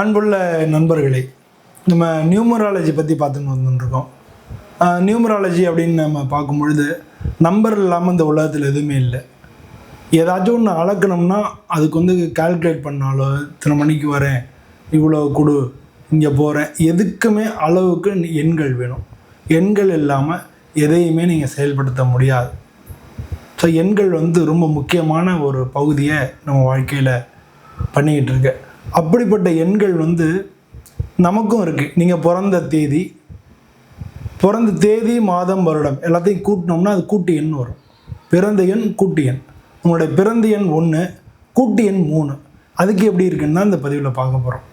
அன்புள்ள நண்பர்களே நம்ம நியூமராலஜி பற்றி பார்த்துன்னு வந்துட்டுருக்கோம் நியூமராலஜி அப்படின்னு நம்ம பார்க்கும் பொழுது நம்பர் இல்லாமல் இந்த உலகத்தில் எதுவுமே இல்லை. ஏதாச்சும் ஒன்று அளக்கணும்னா அதுக்கு வந்து கால்குலேட் பண்ணாலோ இத்தனை மணிக்கு வரேன் இவ்வளோ கொடு இங்கே போகிறேன் எதுக்குமே அளவுக்கு எண்கள் வேணும். எண்கள் இல்லாமல் எதையுமே நீங்கள் செயல்படுத்த முடியாது. ஸோ எண்கள் வந்து ரொம்ப முக்கியமான ஒரு பகுதியை நம்ம வாழ்க்கையில் பண்ணிக்கிட்டு இருக்கேன் அப்படிப்பட்ட எண்கள் வந்து நமக்கும் இருக்குது நீங்கள் பிறந்த தேதி பிறந்த தேதி மாதம் வருடம் எல்லாத்தையும் கூட்டினோம்னா அது கூட்டு எண் வரும். பிறந்த எண் கூட்டு எண். உங்களுடைய பிறந்த எண் ஒன்று கூட்டு எண் மூணு. அதுக்கு எப்படி இருக்குன்னு தான் இந்த பதிவில் பார்க்க போகிறோம்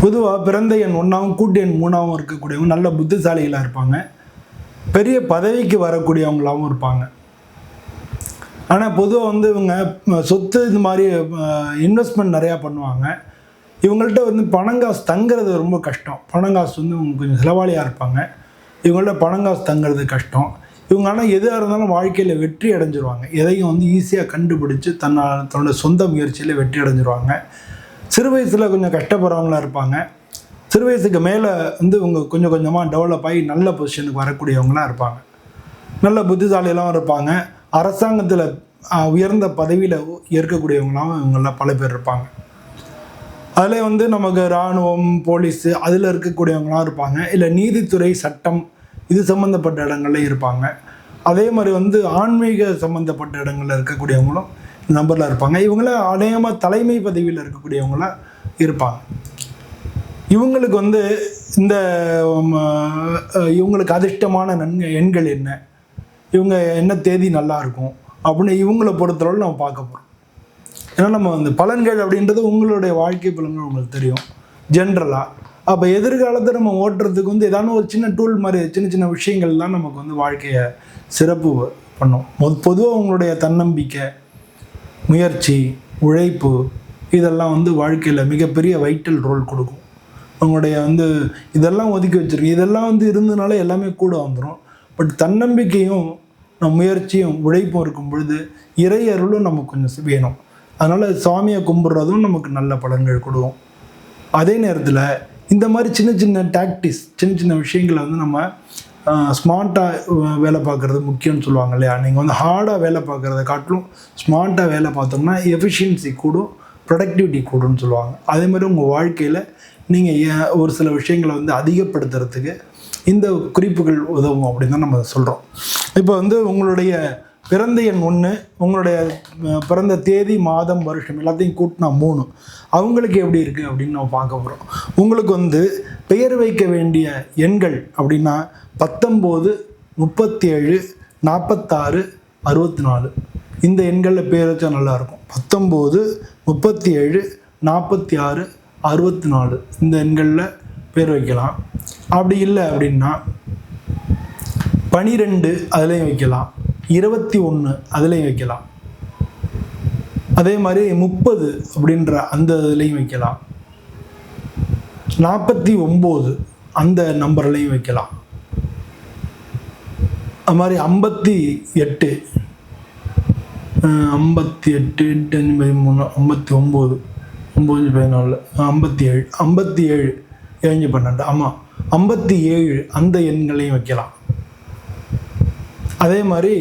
பொதுவாக பிறந்த எண் ஒன்றாவும் கூட்டு எண் மூணாவும் இருக்கக்கூடியவங்க நல்ல புத்திசாலிகளாக இருப்பாங்க. பெரிய பதவிக்கு வரக்கூடியவங்களாகவும் இருப்பாங்க. ஆனால் பொதுவாக வந்து இவங்க சொத்து இது மாதிரி இன்வெஸ்ட்மெண்ட் நிறையா பண்ணுவாங்க. இவங்கள்ட்ட வந்து பணங்காசு தங்குறது ரொம்ப கஷ்டம். பணங்காசு வந்து இவங்க கொஞ்சம் செலவாளியாக இருப்பாங்க. இவங்கள்ட்ட பணங்காசு தங்குறது கஷ்டம். இவங்க ஆனால் எதாக இருந்தாலும் வாழ்க்கையில் வெற்றி அடைஞ்சிருவாங்க. எதையும் வந்து ஈஸியாக கண்டுபிடிச்சி தன்னால் தன்னோட சொந்த முயற்சியில் வெற்றி அடைஞ்சிருவாங்க. சிறு வயசில் கொஞ்சம் கஷ்டப்படுறவங்களாக இருப்பாங்க. சிறு வயசுக்கு மேலே வந்து இவங்க கொஞ்சம் கொஞ்சமாக டெவலப் ஆகி நல்ல பொசிஷனுக்கு வரக்கூடியவங்களாம் இருப்பாங்க. நல்ல புத்திசாலியெல்லாம் இருப்பாங்க. அரசாங்கத்தில் உயர்ந்த பதவியில் இருக்கக்கூடியவங்களாம் இவங்களாம் பல பேர் இருப்பாங்க. அதில் வந்து நமக்கு இராணுவம் போலீஸு அதில் இருக்கக்கூடியவங்களாம் இருப்பாங்க. இல்லை நீதித்துறை சட்டம் இது சம்மந்தப்பட்ட இடங்கள்ல இருப்பாங்க. அதே மாதிரி வந்து ஆன்மீக சம்மந்தப்பட்ட இடங்களில் இருக்கக்கூடியவங்களும் நம்பரில் இருப்பாங்க. இவங்கள அநேகமாக தலைமை பதவியில் இருக்கக்கூடியவங்களாம் இருப்பாங்க. இவங்களுக்கு வந்து இந்த இவங்களுக்கு அதிர்ஷ்டமான நன்மை எண்கள் என்ன? இவங்க என்ன தேதி நல்லா இருக்கும் அப்படின்னு இவங்கள பொறுத்தளவு நம்ம பார்க்க போகிறோம் ஏன்னா நம்ம வந்து பலன்கள் அப்படின்றது உங்களுடைய வாழ்க்கை பலன்கள் உங்களுக்கு தெரியும். ஜென்ரலாக அப்போ எதிர்காலத்தை நம்ம ஓட்டுறதுக்கு வந்து ஏதாவது ஒரு சின்ன டூல் மாதிரி சின்ன சின்ன விஷயங்கள் தான் நமக்கு வந்து வாழ்க்கையை சிறப்பு பண்ணும். பொதுவாக உங்களுடைய தன்னம்பிக்கை முயற்சி உழைப்பு இதெல்லாம் வந்து வாழ்க்கையில் மிகப்பெரிய வைட்டல் ரோல் கொடுக்கும். உங்களுடைய வந்து இதெல்லாம் ஒதுக்கி வச்சுருக்கீங்க. இதெல்லாம் வந்து இருந்ததுனால எல்லாமே கூட வந்துடும் பட் தன்னம்பிக்கையும் நம் முயற்சியும் உழைப்பும் இருக்கும் பொழுது இறை அருளும் நமக்கு கொஞ்சம் வேணும். அதனால் சாமியை கும்பிட்றதும் நமக்கு நல்ல பலன்கள் கொடுக்கும். அதே நேரத்தில் இந்த மாதிரி சின்ன சின்ன டாக்டிஸ் சின்ன சின்ன விஷயங்களை வந்து நம்ம ஸ்மார்ட்டாக வேலை பார்க்குறது முக்கியம்னு சொல்லுவாங்க இல்லையா? நீங்கள் வந்து ஹார்டாக வேலை பார்க்குறத காட்டிலும் ஸ்மார்ட்டாக வேலை பார்த்தோம்னா எஃபிஷியன்சி கூடும் ப்ரொடக்டிவிட்டி கூடும்னு சொல்லுவாங்க. அதே மாதிரி உங்கள் வாழ்க்கையில் நீங்கள் ஒரு சில விஷயங்களை வந்து அதிகப்படுத்துறதுக்கு இந்த குறிப்புகள் உதவும் அப்படின்னு தான் நம்ம சொல்கிறோம் இப்போ வந்து உங்களுடைய பிறந்த எண் ஒன்று உங்களுடைய பிறந்த தேதி மாதம் வருஷம் எல்லாத்தையும் கூட்டினா மூணு. அவங்களுக்கு எப்படி இருக்குது அப்படின்னு நம்ம பார்க்க போகிறோம் உங்களுக்கு வந்து பெயர் வைக்க வேண்டிய எண்கள் அப்படின்னா பத்தொம்போது முப்பத்தி ஏழு நாற்பத்தாறு அறுபத்தி நாலு இந்த எண்களில் பேர் வச்சா நல்லாயிருக்கும் பத்தொம்போது முப்பத்தி ஏழு நாற்பத்தி ஆறு அறுபத்தி நாலு இந்த எண்களில் பேர் வைக்கலாம். அப்படி இல்லை அப்படின்னா பனிரெண்டு அதுலேயும் வைக்கலாம். இருபத்தி ஒன்று அதுலேயும் வைக்கலாம். அதே மாதிரி முப்பது அப்படின்ற அந்த இதுலேயும் வைக்கலாம். நாற்பத்தி ஒம்பது அந்த நம்பர்லையும் வைக்கலாம். அது மாதிரி ஐம்பத்தி எட்டு. ஐம்பத்தி எட்டு எட்டு அஞ்சு பதிமூணு ஐம்பத்தி ஒம்பது. ஒம்பது பதினாலு ஐம்பத்தி ஏழு ஐம்பத்தி ஏழு ஏழு பன்னெண்டு. ஆமாம் ஐம்பத்தி ஏழு அந்த எண்களையும் வைக்கலாம். அதே மாதிரி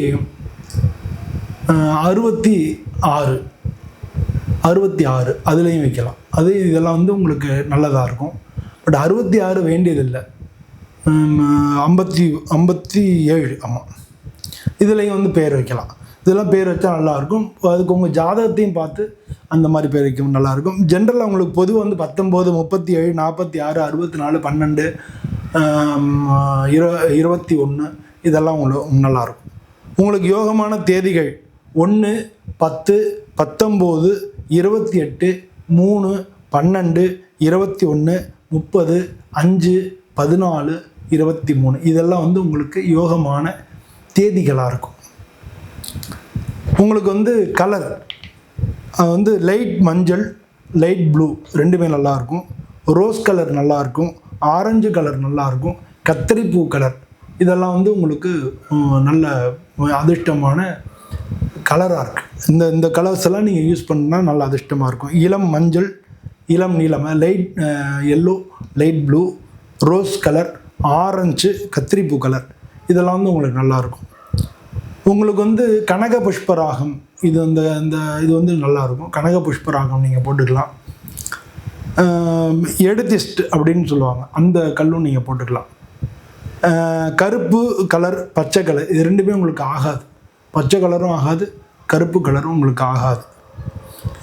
அறுபத்தி ஆறு அறுபத்தி ஆறு அதுலேயும் வைக்கலாம். அது இதெல்லாம் வந்து உங்களுக்கு நல்லதாக இருக்கும். பட் அறுபத்தி ஆறு வேண்டியதில்லை. ஐம்பத்தி ஐம்பத்தி ஏழு ஆமாம் இதுலேயும் வந்து பேர் வைக்கலாம். இதெல்லாம் பேர் வச்சா நல்லாயிருக்கும். அதுக்கு உங்கள் ஜாதகத்தையும் பார்த்து அந்த மாதிரி பேர் வைக்கும் நல்லாயிருக்கும். ஜென்ரலாக உங்களுக்கு பொதுவாக வந்து பத்தொம்போது முப்பத்தி ஏழு நாற்பத்தி ஆறு அறுபத்தி நாலு பன்னெண்டு இரு இருபத்தி ஒன்று இதெல்லாம் உங்களுக்கு நல்லாயிருக்கும். உங்களுக்கு யோகமான தேதிகள் ஒன்று பத்து பத்தொம்போது இருபத்தி எட்டு மூணு பன்னெண்டு இருபத்தி ஒன்று முப்பது அஞ்சு பதினாலு இருபத்தி மூணு இதெல்லாம் வந்து உங்களுக்கு யோகமான தேதிகளாக இருக்கும். உங்களுக்கு வந்து கலர் அது வந்து லைட் மஞ்சள் லைட் ப்ளூ ரெண்டுமே நல்லாயிருக்கும் ரோஸ் கலர் நல்லாயிருக்கும் ஆரஞ்சு கலர் நல்லாயிருக்கும் கத்தரிப்பூ கலர் இதெல்லாம் வந்து உங்களுக்கு நல்ல அதிர்ஷ்டமான கலராக இருக்குது இந்த இந்த கலர்ஸ் எல்லாம் நீங்கள் யூஸ் பண்ணால் நல்ல அதிர்ஷ்டமாக இருக்கும். இளம் மஞ்சள் இளம் நீலம் light yellow light blue rose colour orange கத்திரிப்பூ colour இதெல்லாம் வந்து உங்களுக்கு நல்லாயிருக்கும் உங்களுக்கு வந்து கனக புஷ்பராகம் இது அந்த அந்த இது வந்து நல்லாயிருக்கும். கனக புஷ்பராகம் நீங்கள் போட்டுக்கலாம். எடுத்திஸ்ட் அப்படின்னு சொல்லுவாங்க. அந்த கல்லும் நீங்கள் போட்டுக்கலாம். கருப்பு கலர் பச்சை கலர் இது ரெண்டுமே உங்களுக்கு ஆகாது. பச்சை கலரும் ஆகாது கருப்பு கலரும் உங்களுக்கு ஆகாது.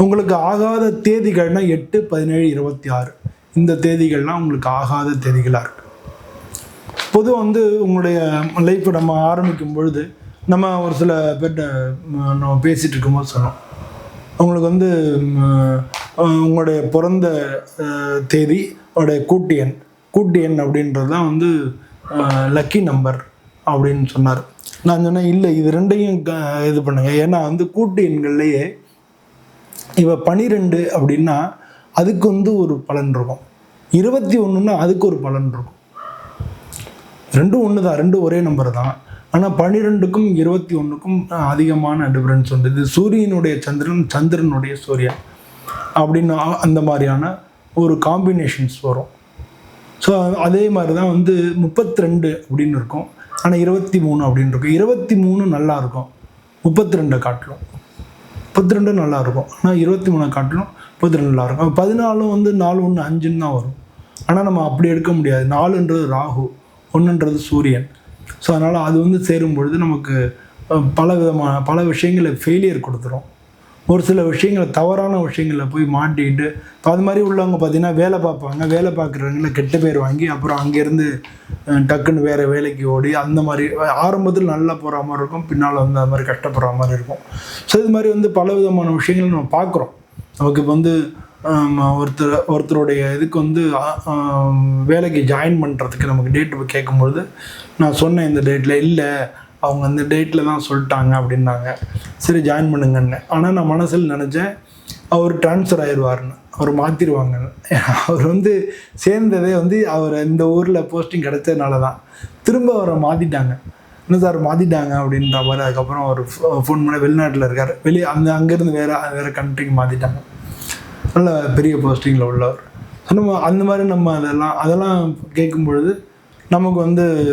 உங்களுக்கு ஆகாத தேதிகள்னால் எட்டு பதினேழு இருபத்தி ஆறு இந்த தேதிகள்லாம் உங்களுக்கு ஆகாத தேதிகளாக இருக்குது பொதுவாக வந்து உங்களுடைய லைஃப்பை நம்ம ஆரம்பிக்கும் பொழுது நம்ம ஒரு சில பேர்கிட்ட நம்ம பேசிகிட்டு இருக்கும்போது சொன்னோம். அவங்களுக்கு வந்து உங்களுடைய பிறந்த தேதி உங்களுடைய கூட்டு எண் கூட்டு எண் அப்படின்றது தான் வந்து லக்கி நம்பர் அப்படின்னு சொன்னார். நான் சொன்னேன் இல்லை இது ரெண்டையும் க- இது பண்ணுங்க. ஏன்னா வந்து கூட்டு எண்கள்லேயே இப்போ பனிரெண்டு அப்படின்னா அதுக்கு வந்து ஒரு பலன் இருக்கும். இருபத்தி ஒன்றுன்னா அதுக்கு ஒரு பலன் இருக்கும். ரெண்டும் ஒன்று தான் ரெண்டும் ஒரே நம்பர் தான். ஆனால் பன்னிரெண்டுக்கும் இருபத்தி ஒன்றுக்கும் அதிகமான டிஃப்ரென்ஸ் உண்டு. இது சூரியனுடைய சந்திரன் சந்திரனுடைய சூரியன் அப்படின்னு அந்த மாதிரியான ஒரு காம்பினேஷன்ஸ் வரும். ஸோ அதே மாதிரி தான் வந்து முப்பத்தி ரெண்டு அப்படின்னு இருக்கும். ஆனால் இருபத்தி மூணு அப்படின்னு இருக்கும். இருபத்தி மூணு நல்லா இருக்கும். முப்பத்தி ரெண்டை காட்டிலும். முப்பத்தி ரெண்டு நல்லா இருக்கும். ஆனால் இருபத்தி மூணை காட்டிலும் முப்பத்தி ரெண்டு நல்லா இருக்கும். பதினாலும் வந்து நாலு ஒன்று அஞ்சுன்னு தான் வரும். ஆனால் நம்ம அப்படி எடுக்க முடியாது. நாலுன்றது ராகு ஒன்றுன்றது சூரியன். ஸோ அதனால் அது வந்து சேரும் பொழுது நமக்கு பல விதமான பல விஷயங்களை ஃபெயிலியர் கொடுத்துரும். ஒரு சில விஷயங்களை தவறான விஷயங்களில் போய் மாட்டிக்கிட்டு இப்போ அது மாதிரி உள்ளவங்க பார்த்தீங்கன்னா வேலை பார்ப்பாங்க வேலை பார்க்குறவங்கள கெட்ட பேர் வாங்கி அப்புறம் அங்கேருந்து டக்குன்னு வேறு வேலைக்கு ஓடி அந்த மாதிரி ஆரம்பத்தில் நல்லா போகிற மாதிரி இருக்கும் பின்னால் வந்து அது மாதிரி கஷ்டப்படுற மாதிரி இருக்கும். ஸோ இது மாதிரி வந்து பல விதமான விஷயங்கள் நம்ம பார்க்குறோம். நமக்கு இப்போ வந்து ஒருத்தர் ஒருத்தருடைய இதுக்கு வந்து வேலைக்கு ஜாயின் பண்ணுறதுக்கு நமக்கு டேட் கேட்கும்பொழுது நான் சொன்னேன் இந்த டேட்டில் இல்லை அவங்க அந்த டேட்டில் தான் சொல்லிட்டாங்க அப்படின்னாங்க. சரி ஜாயின் பண்ணுங்கன்னு. ஆனால் நான் மனசில் நினச்சேன் அவர் ட்ரான்ஸ்ஃபர் ஆயிடுவார்னு அவர் மாற்றிடுவாங்கன்னு அவர் வந்து சேர்ந்ததே வந்து அவர் இந்த ஊரில் போஸ்டிங் கிடைச்சதுனால தான். திரும்ப அவரை மாற்றிட்டாங்க என்ன சார் மாற்றிட்டாங்க அப்படின்ற மாதிரி அதுக்கப்புறம் அவர் ஃபோன் பண்ண வெளிநாட்டில் இருக்கார். வெளியே அந்த அங்கேருந்து வேறு வேறு கண்ட்ரிக்கு மாற்றிட்டாங்க நல்ல பெரிய போஸ்டிங்கில் உள்ளவர். நம்ம அந்த மாதிரி நம்ம அதெல்லாம் அதெல்லாம் கேட்கும் பொழுது நமக்கு வந்து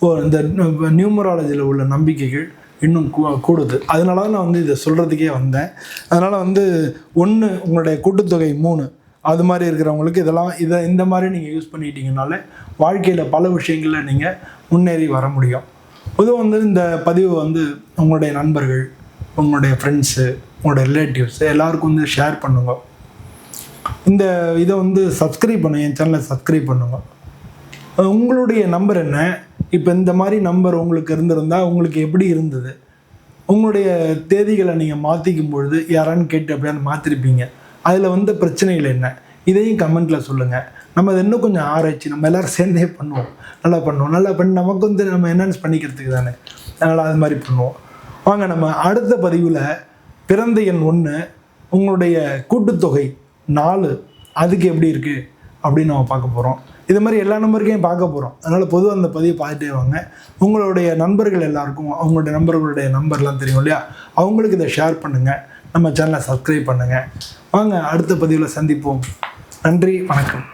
ஓ இந்த நியூமராலஜியில் உள்ள நம்பிக்கைகள் இன்னும் கூ- கூடுது. அதனால தான் நான் வந்து இதை சொல்கிறதுக்கே வந்தேன். அதனால் வந்து ஒன்று உங்களுடைய கூட்டுத்தொகை மூணு அது மாதிரி இருக்கிறவங்களுக்கு இதெல்லாம் இதை இந்த மாதிரி நீங்கள் யூஸ் பண்ணிட்டீங்கனாலே வாழ்க்கையில் பல விஷயங்களில் நீங்கள் முன்னேறி வர முடியும். பொதுவாக வந்து இந்த பதிவு வந்து உங்களுடைய நண்பர்கள் உங்களுடைய ஃப்ரெண்ட்ஸு உங்களுடைய ரிலேட்டிவ்ஸ் எல்லாருக்கும் வந்து ஷேர் பண்ணுங்க. இந்த இதை வந்து சப்ஸ்கிரைப் பண்ணுங்க என் சேனலை சப்ஸ்கிரைப் பண்ணுங்க. உங்களுடைய நம்பர் என்ன? இப்போ இந்த மாதிரி நம்பர் உங்களுக்கு இருந்திருந்தால் உங்களுக்கு எப்படி இருந்தது? உங்களுடைய தேதிகளை நீங்கள் மாற்றிக்கும் பொழுது யாரான்னு கேட்டு அப்படியான்னு மாற்றிருப்பீங்க அதில் வந்து பிரச்சனைகள் என்ன? இதையும் கமெண்ட்டில் சொல்லுங்கள் நம்ம அதை இன்னும் கொஞ்சம் ஆராய்ச்சி நம்ம எல்லோரும் சேர்ந்தே பண்ணுவோம். நல்லா பண்ணுவோம். நல்லா பண்ணி நமக்கு வந்து நம்ம என்ஹான்ஸ் பண்ணிக்கிறதுக்கு தானே. அதனால் அது மாதிரி பண்ணுவோம். வாங்க நம்ம அடுத்த பதிவில் பிறந்த எண் ஒன்று உங்களுடைய கூட்டுத்தொகை நாலு அதுக்கு எப்படி இருக்குது அப்படின்னு நம்ம பார்க்க போகிறோம் இது மாதிரி எல்லா நம்பருக்கையும் பார்க்க போகிறோம் அதனால் பொதுவாக அந்த பதிவை பார்த்துட்டே வாங்க. உங்களுடைய நண்பர்கள் எல்லாருக்கும் அவங்களுடைய நண்பர்களுடைய நம்பர்லாம் தெரியும் இல்லையா? அவங்களுக்கு இதை ஷேர் பண்ணுங்கள் நம்ம சேனலை சப்ஸ்கிரைப் பண்ணுங்கள் வாங்க அடுத்த பதிவில் சந்திப்போம். நன்றி வணக்கம்.